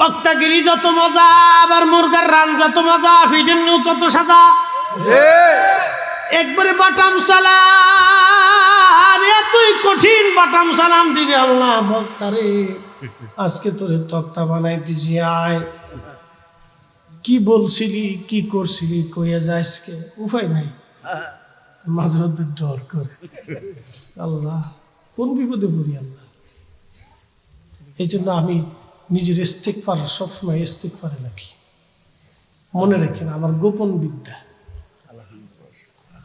বক্তাগিরি যত মজা, আবার মুরগার রান যত মজা ফিডেন তত সাজা। একবারে বাটাম সালাম এতই কঠিন বাটাম সালাম দিবে আল্লাহ বক্তারে আজকে তোরে তক্তা বানাইতেছি, আয়। কি বলছিলি, কি করছিলি, কইয়া যাইসকে উপায় নাই। মাঝে মধ্যে ডর করে। আল্লাহ, কোন বিপদে পড়ি আল্লাহ? এই জন্য আমি নিজের ইস্তেক পার সবসময় ইস্তেক পারে রাখি। মনে রাখেন আমার গোপন বিদ্যা।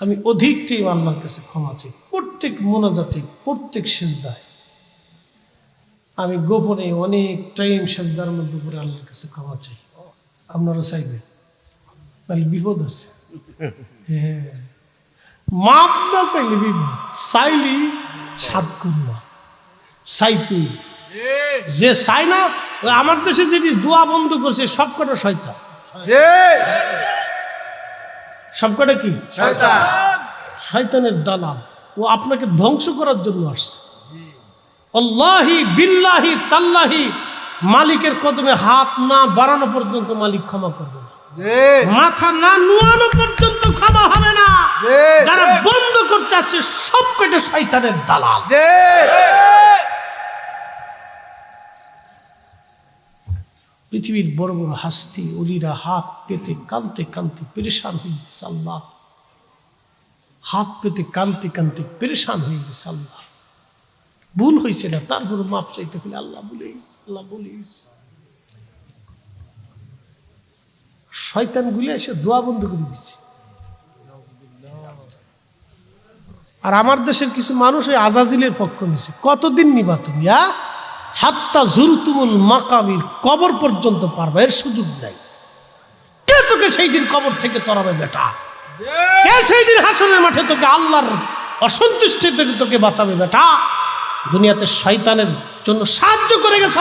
আমি অধিক আল্লাহর কাছে ক্ষমা চাই। প্রত্যেক মনোজাতি প্রত্যেক সেজদায়। আমি গোপনে অনেক টাইম সেজদার মধ্যে করে আল্লাহর কাছে ক্ষমা চাই। আপনারা চাইবেন? তাহলে বিপদ আছে। হ্যাঁ। মাপ না চাইলে বিপদ। চাইলি সাত গুণ মাপ। চাইতুই যে চাই না আমার দেশে যেটি দোয়া বন্ধ করছে সবকটা শয়তান। সবকটা কি? শয়তানের দালাল। ও আপনাকে ধ্বংস করার জন্য আসছে। আল্লাহি বিল্লাহি তাল্লাহি মালিকের কদমে হাত না বাড়ানো পর্যন্ত মালিক ক্ষমা করবে মাথা না নুয়ানো পর্যন্ত ক্ষমা হবে না। যারা বন্ধ করতে আসছে সব কটা শয়তানের দালাল। পৃথিবীর বড় বড় হাস্তি, অলিরা হাত পেতে কানতে কানতে পেরেশান হয়ে গেছে আল্লাহ। হাত পেতে কানতে কানতে পেরেশান হয়ে গেছে আল্লাহ। ভুল হয়েছে না তারপরে মাপ চাইতে হলে আল্লাহ বলিস আল্লাহ বলিস। শয়তান গুলি এসে দোয়া বন্ধ করে দিচ্ছে আর আমার দেশের কিছু মানুষ ওই আজাজিলের পক্ষ নিছে। কতদিন নিবা তুমি, আ? হাত্তা জুরতুমুল মাকাবির কবর পর্যন্ত পারবা এর সুযোগ নাই। কে তোকে সেই দিন কবর থেকে তরাবে বেটা? কে সেই দিন হাসনের মাঠে তোকে আল্লাহর অসন্তুষ্টি থেকে তোকে বাঁচাবে বেটা? দুনিয়াতে শয়তানের জন্য সাহায্য করে গেছ।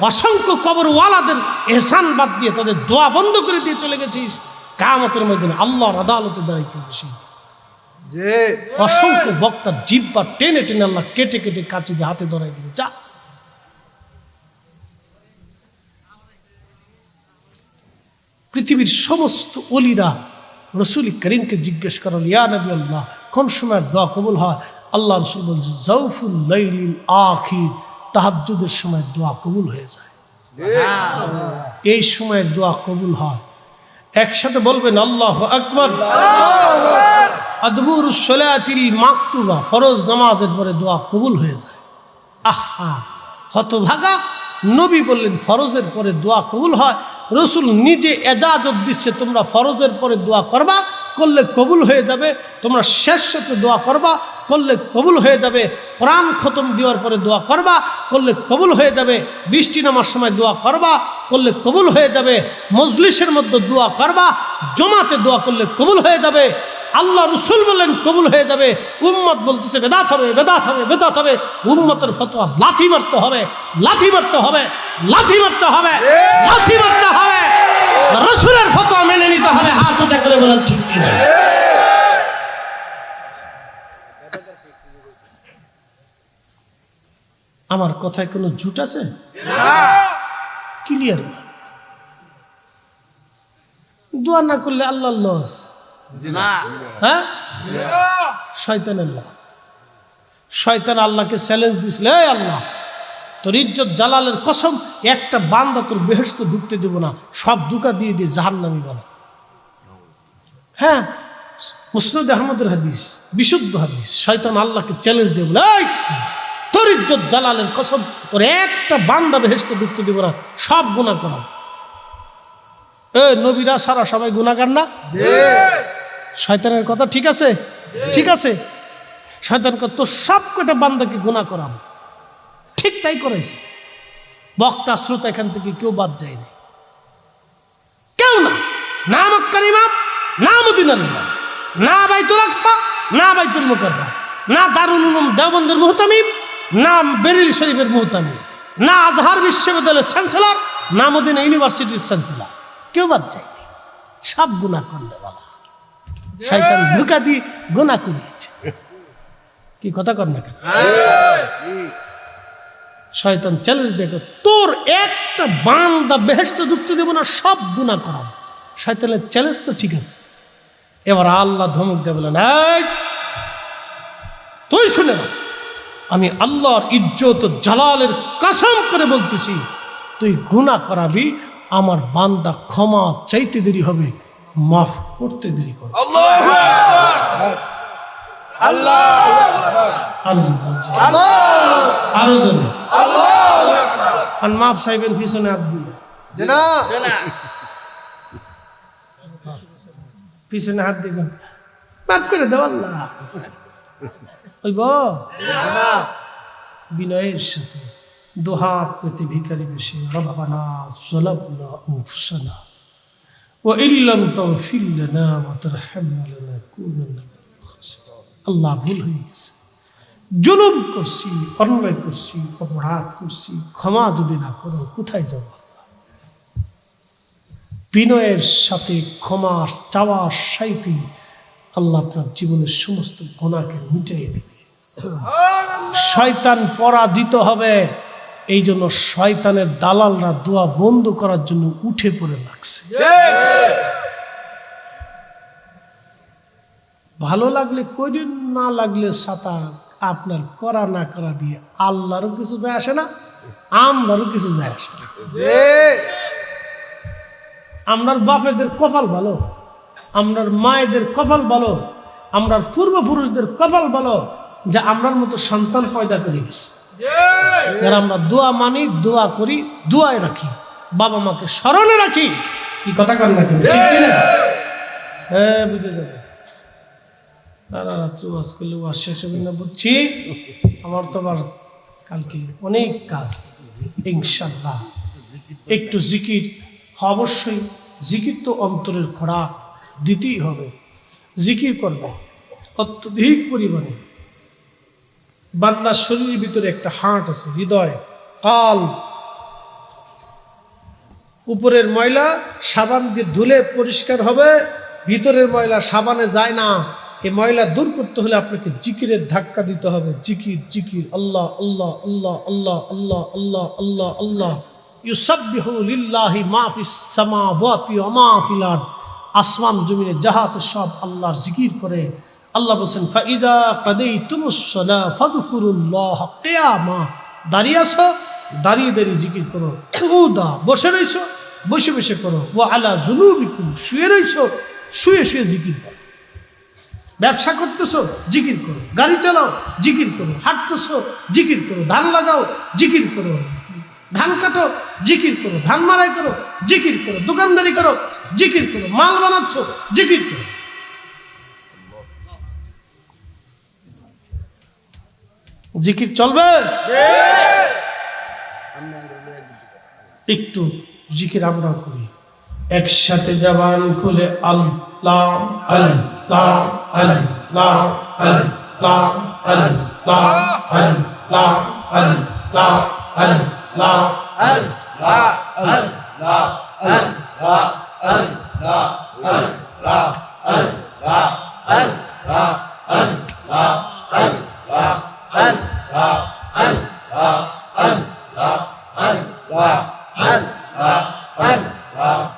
অসংখ্য কবরওয়ালাদের এহসান বাদ দিয়ে তাদের দোয়া বন্ধ করে দিয়ে চলে গেছিস। কামতের মধ্যে আল্লাহর আদালতে দাঁড়াইতে হবে সেই অসংখ্য বক্তার জিব্বা টেনে টেনে আল্লাহ কেটে কেটে কাচি দিয়ে হাতে ধরাই দিবে। যা। পৃথিবীর সমস্ত অলিরা রসুল করিমকে জিজ্ঞেস করল ইয়া নবী আল্লাহ কোন সময় দোয়া কবুল হয়? আল্লাহ রসুল বলছে জৌফুল লাইলিল আখির তাহাজ্জুদের সময় দোয়া কবুল হয়ে যায়। এই সময় দোয়া কবুল হয়। একসাথে বলবেন আল্লাহ আকবর। আদবুর সলাতিল মাকতুবা ফরজ নামাজের পরে দোয়া কবুল হয়ে যায়। আহা হতভাগা নবী বললেন ফরজের পরে দোয়া কবুল হয়? রসুল নিজে এজাজত দিচ্ছে, তোমরা ফরজের পরে দোয়া করবা, করলে কবুল হয়ে যাবে, তোমরা শেষ সাথে দোয়া করবা, করলে কবুল হয়ে যাবে, প্রাণ খতম দেওয়ার পরে দোয়া করবা, করলে কবুল হয়ে যাবে, বৃষ্টি নামার সময় দোয়া করবা, করলে কবুল হয়ে যাবে, মজলিসের মধ্যে দোয়া করবা, জমাতে দোয়া করলে কবুল হয়ে যাবে আল্লাহ রসুল বললেন, কবুল হয়ে যাবে, উম্মত বলতেছে, বেদাত হবে বেদাত হবে বেদাত হবে। উম্মতের ফতোয়া, লাথি মারতে হবে, লাথি মারতে হবে, লাথি মারতে হবে, লাথি মারতে হবে। রসুলের ফতোয়া মেনে নিতে হবে, হাত উঠে করে বলেন, ঠিক আমার কথায় কোনো ঝুট আছে? ক্লিয়ার দোয়া না করলে আল্লাহ লস। হ্যাঁ? শয়তানের শয়তান আল্লাহকে চ্যালেঞ্জ দিছিল এই আল্লাহ তোর ইজ্জত জালালের কসম একটা বান্দা তোর বেহেস্ত ঢুকতে দেব না সব দুকা দিয়ে দিয়ে জাহান নামি বলা হ্যাঁ মুসনদ আহমদের হাদিস বিশুদ্ধ হাদিস শয়তান আল্লাহকে চ্যালেঞ্জ দিয়ে বলে তোর ইজ্জত জালালের কসম তোর একটা বান্দা বেহেস্ত ঢুকতে দেব না সব গুণা করা এ নবীরা সারা সবাই গুণাগার না? শয়তানের কথা ঠিক আছে? ঠিক আছে? শয়তান কথা তোর সব কটা বান্দাকে গুণা করাবো? ঠিক তাই করেছে। বক্তা, শ্রোতা এখান থেকে কেউ বাদ যায়নি কেউ না। না মক্কার ইমাম, না মদিনার ইমাম, না বাইতুল আকসা, না বাইতুল মুকাররা না দারুল উলুম দেওবন্দের মুহতামিম, না বেরিল শরীফের মুহতামিম, না আজহার বিশ্ববিদ্যালয়ের চ্যান্সেলর, না মদিনা ইউনিভার্সিটির চ্যান্সেলর। কেউ বাদ যায়নি সব গুণা করলে বলা। শয়তান ধোকা দিয়ে গোনা করিয়েছে। কি কথা কর না শয়তান চ্যালেঞ্জ দেখো, তোর একটা বান্দা বেহেস্ত ঢুকতে দেবো না, সব গুণা করাবো। শয়তানের চ্যালেঞ্জ তো ঠিক আছে। এবার আল্লাহ ধমক দিয়ে বলেন তুই শুনে আমি আল্লাহর ইজ্জত জালালের কসম করে বলতেছি, তুই গুণা করাবি, আমার বান্দা ক্ষমা চাইতে দেরি হবে। মাফ করতে দেরি আরও আরও আর মাফ চাইবেন পিছনে হাত দিয়ে। পিছনে হাত দিয়ে মাফ করে দেও আল্লাহ। হইব বিনয়ের সাথে দোহাত পেতে ভিখারি বেশি। রব্বানা সলাবনা ইল্লাম তাগফিরলানা আল্লাহ ভুল হয়ে গেছে। জুলুম করছি অন্যায় করছি অপরাধ করছি ক্ষমা যদি না করো কোথায় যাব বিনয়ের সাথে ক্ষমা চাওয়ার সাইতে আল্লাহ আপনার জীবনের সমস্ত গোনাকে মিটাই দিবে। শয়তান পরাজিত হবে। এই জন্য শয়তানের দালালরা দোয়া বন্ধ করার জন্য উঠে পড়ে লাগছে। ভালো লাগলে করিন না লাগলে সাতা আপনার করা না করা দিয়ে আল্লাহরও কিছু যায় আসে না, আমরারও কিছু যায় আসে না। আমরার বাপেদের কপাল ভালো, আমরার মায়েদের কপাল ভালো, আমরার পূর্বপুরুষদের কপাল ভালো, যে আমরার মতো সন্তান পয়দা করে গেছে। আমরা দোয়া মানি দোয়া করি দোয়ায় রাখি। বাবা মাকে স্মরণে রাখি। কি কথা কন না হ্যাঁ বুঝে যাবে। রাত্রি ওয়াজ করলে ওয়াজ শেষ হবে না বুঝছি? আমার তো আবার কালকে অনেক কাজ ইনশাল্লাহ একটু জিকির অবশ্যই জিকির তো অন্তরের খোরাক দিতেই হবে। জিকির করবে অত্যধিক পরিমাণে। বান্দার শরীরের ভিতরে একটা হার্ট আছে, হৃদয়, কাল। উপরের ময়লা সাবান দিয়ে ধুলে পরিষ্কার হবে, ভিতরের ময়লা সাবানে যায় না। এই ময়লা দূর করতে হলে আপনাকে জিকিরের ধাক্কা দিতে হবে। জিকির জিকির, আল্লাহ আল্লাহ আল্লাহ আল্লাহ আল্লাহ আল্লাহ আল্লাহ আল্লাহ। ইউসাব্বিহু লিল্লাহি মা ফিস সামাওয়াতি ওয়া মা ফিল আসমান, জমিনে যাহা আছে সব আল্লাহর জিকির করে। আল্লাহ বলছেন ফাইদা কাদাইতুমুস সালাহ ফাযকুরুল্লাহ কিয়ামা দাঁড়িয়ে আছো দাঁড়িয়ে দাঁড়িয়ে জিকির করো খুদা বসে রইছো বসে বসে করো ও আলা জুনুবিকুম শুয়ে রইছো শুয়ে শুয়ে জিকির করো ব্যবসা করতেছো জিকির করো গাড়ি চালাও জিকির করো হাঁটতেছো জিকির করো ধান লাগাও জিকির করো ধান কাটো জিকির করো ধান মারাই করো জিকির করো দোকানদারি করো জিকির করো মাল বানাচ্ছ জিকির করো জিকির চলবে একটু জিকির আমরা করি একসাথে জবান খুলে আল্লাহ আল্লাহ আল্লাহ আল্লাহ আল্লাহ আল্লাহ আল্লাহ আল্লাহ আল্লাহ الله الله الله الله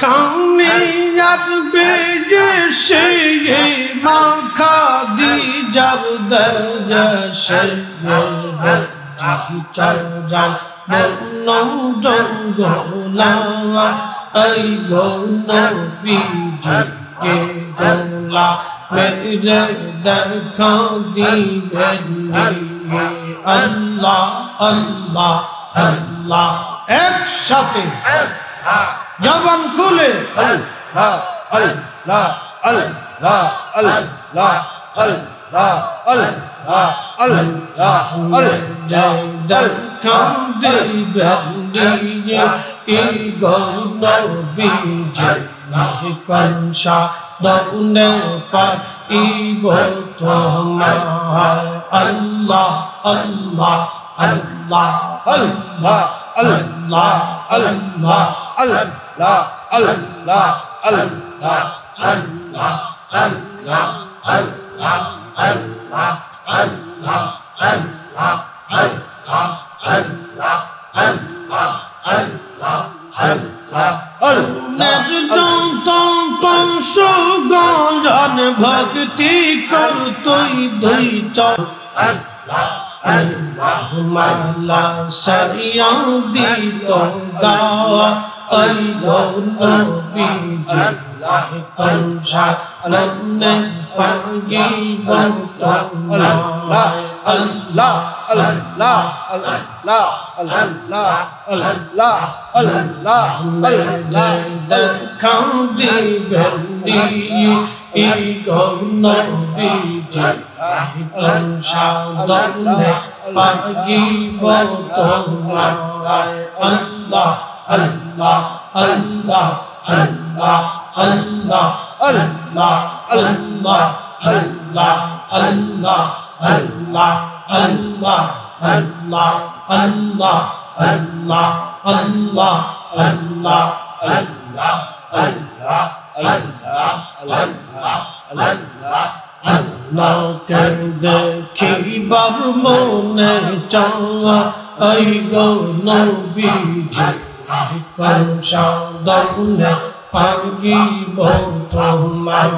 কাউনিয়াত বিদেশে মাখা দি যাব দেশে চৌরান নৌজন গোলা এই গোলা বিজিকে গোলা দেখা দিবেন আল্লাহ আল্লাহ আল্লাহ একসাথে জবান খুলে দেখা দিবেন এই গৌন বিজে কংসা দৌনে পাইব তোমার আল্লাহ আল্লাহ আল্লাহ আল্লাহ আল্লাহ আল্লাহ যত বংশ গঞ্জন ভক্তি কর তুই দুই মালা সারিয়া দিত গাওয়া তৈ গৌরী أنشأ لنا فجيبا الله الله আল্লাহ আল্লাহ আল্লাহ আল্লাহ আল্লাহ আল্লাহ দেখাও দিবেন এই গৌরবী কংসা লন্নে পাগি বন্তনা আল্লাহ আল্লাহ আল্লাহ আল্লাহ আল্লাহ আল্লাহ আল্লাহ আল্লাহ আল্লাহ আল্লাহ আল্লাহ আল্লাহ আল্লাহ আল্লাহ আল্লাহ আল্লাহ আল্লাহ আল্লাহ আল্লাহ আল্লাহ আল্লাহকে দেখিবার মনে চাওয়া ওই গো নবীজি কংসা দৌনে পাগিব তোমার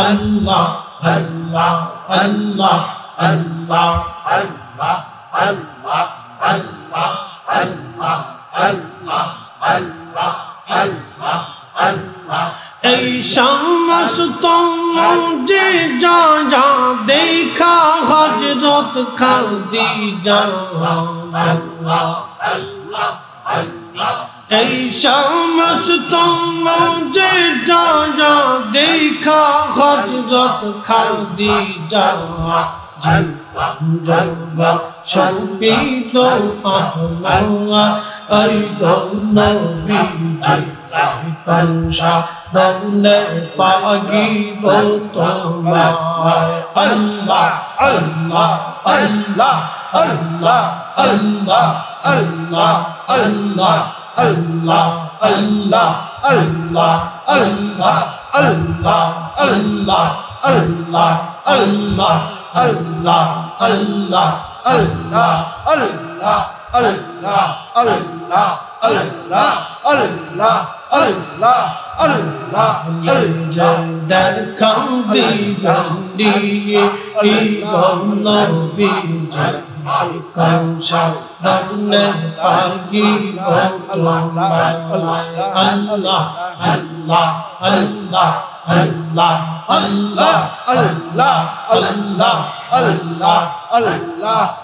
আল্লাহ আল্লাহ আল্লাহ আল্লাহ আল্লাহ আল্লাহ আল্লাহ আল্লাহ আল্লাহ আল্লাহ আল্লাহ আল্লাহ এই সমস্ত যে যা যা দেখা হজরত খাদি যা আল্লাহ এই সমস্ত যে যা যা দেখা হজরত খাদি যা জবা সবিল আহলা আই গৌনবী কংসা দৌনে পাগিব তোমার আল্লাহ আল্লাহ আল্লাহ আল্লাহ আল্লাহ আল্লাহ আল্লাহ আল্লাহ আল্লাহ আল্লাহ আল্লাহ আল্লাহ আল্লাহ আল্লাহ আল্লাহ আল্লাহ আল্লাহ আল্লাহ আল্লাহ আল্লাহ আল্লাহ আল্লাহ আল্লাহ আল্লাহ আল্লাহ আল্লাহ দেখাও দিগন্ডি ইগন্নবী আল্লাহ আল্লাহ আল্লাহ আল্লাহ আল্লাহ আল্লাহ আল্লাহ আল্লাহ আল্লাহ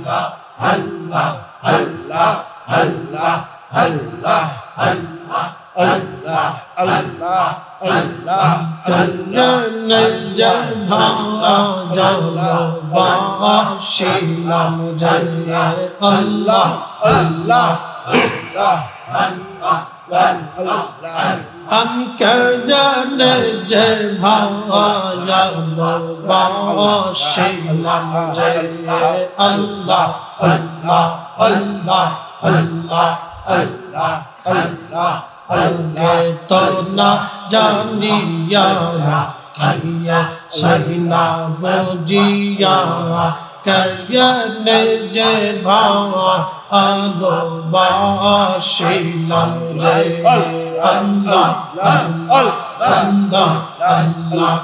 আল্লাহ আল্লাহ আল্লাহ আল্লাহ আল্লাহ আল্লাহ আল্লাহ আল্লাহ চন্দন জবা জবা শিলাম জল্লার আল্লাহ আল্লাহ আল্লাহ আল্লাহ আল্লাহ ہم کیا جانے جے بھاوا یا بابا شیلم جے اللہ اللہ اللہ اللہ اللہ اللہ আল্লাহ তো না জানিয়া কইয়া সহিনা বুঝিয়া কয়নে যে ভালো বাসিলাম রে আল্লাহ আল্লাহ আল্লাহ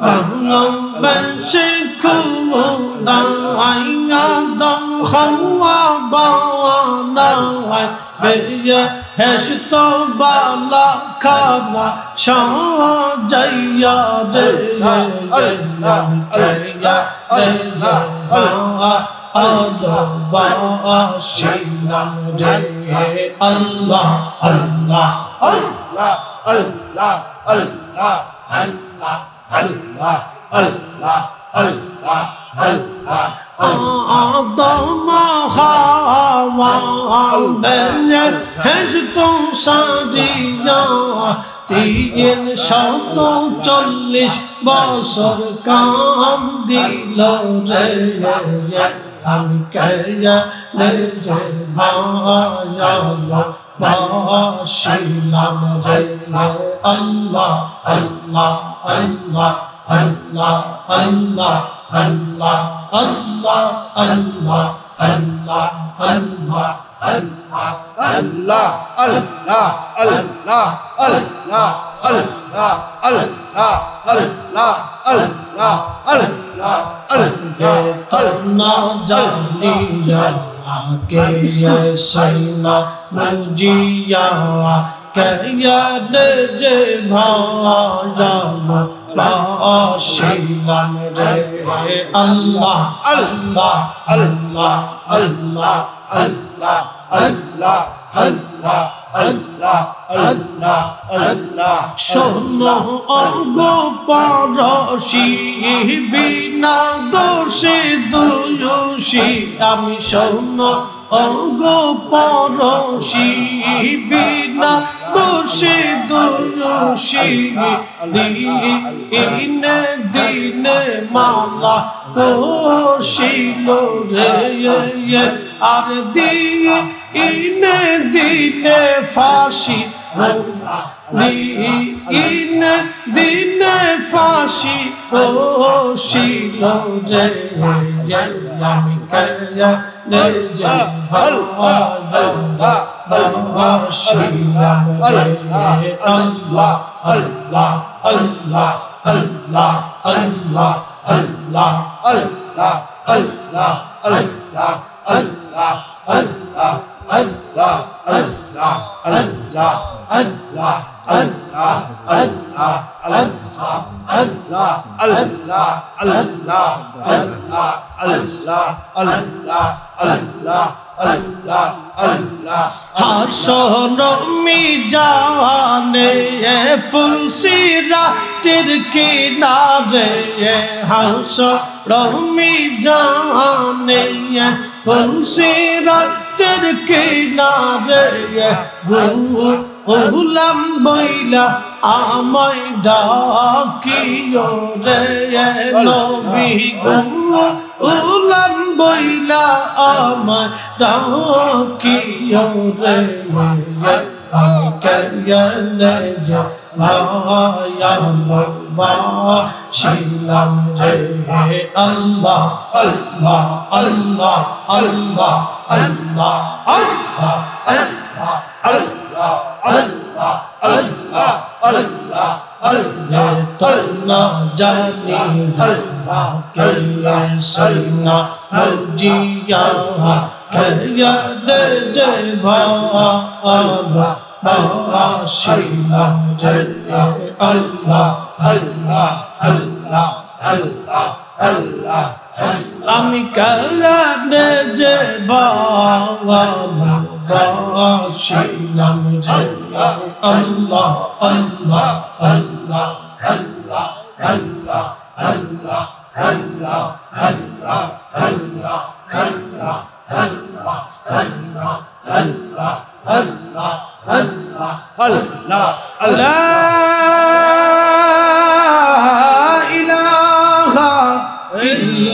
bằng lòng bên sĩ khu mù đàn anh ngã đông không hoa bao hoa đàn anh bây giờ hết sự to ba la ca la sáng hoa dây ya dây ya dây ya dây ya dây ya Allah Allah Allah Allah Allah Allah আল্লাহ আল্লাহ আল্লাহ আল্লাহ আল্লাহ আল্লাহ আল্লাহ তিন শত চল্লিশ বছর কাম দিল রে আমি কে ভালো যে ভায়ালো বাসিলাম রে আল্লাহ আল্লাহ আল্লাহ আল্লাহ আল্লাহ আল্লাহ আল্লাহ আল্লাহ আল্লাহ আল্লাহ আল্লাহ Allah, Allah, Allah, Allah, Allah, Allah, Allah, Allah, Allah, না জানিয়া কে যে ভাজাম বাসিলাম রে। আল্লাহ আল্লাহ আল্লাহ আল্লাহ Allah, Allah, Allah, Allah, Allah, Allah. শোনো অঙ্গ পরশি বিনা দোষে দুষি আমি শোনো অঙ্গ পরশি বিনা দোষে দুষি দিনে দিনে মালা কোশিল রে আর দিয়ে ইনে দিনে ফাঁসি দিনে দিনে ফাঁসি ও শিল রে আমি কয়া রে যে শিলাম রে আল্লাহ আল্লাহ আল্লাহ আল্লাহ আল্লাহ আল্লাহ Allah, Allah, Allah, Allah, Allah, Allah, Allah, Allah, Allah, Allah, Allah, Allah, Allah, Allah, Allah, Allah. Hason মিজানে ফুলসিরা তির কিনারে হাস রমি জানে ফুলসিরা তির কিনারে গুলাম বইলা আমায় ডাকিও রে নবী। গো উলাম বইলা আমায় ডাকিও রে কেয়নে যে বাসিলাম রে আল্লাহ আল্লাহ আল্লাহ আল্লাহ। আল্লাহ আল্লাহ Allah, Allah, Allah, Allah, Allah, Allah, তন্না জানি কে সৈনা বুঝিয়া কয়া দে যে ভালা বাসিলাম রে আল্লাহ Allah, Allah, Allah, Allah, আমি কারানে যে বাবা বাসিলাম রে আল্লাহ আল্লাহ আল্লাহ Allah, Allah, Allah, Allah, Allah, Allah, Allah, Allah, Allah, Allah, Allah, Allah, Allah, Allah.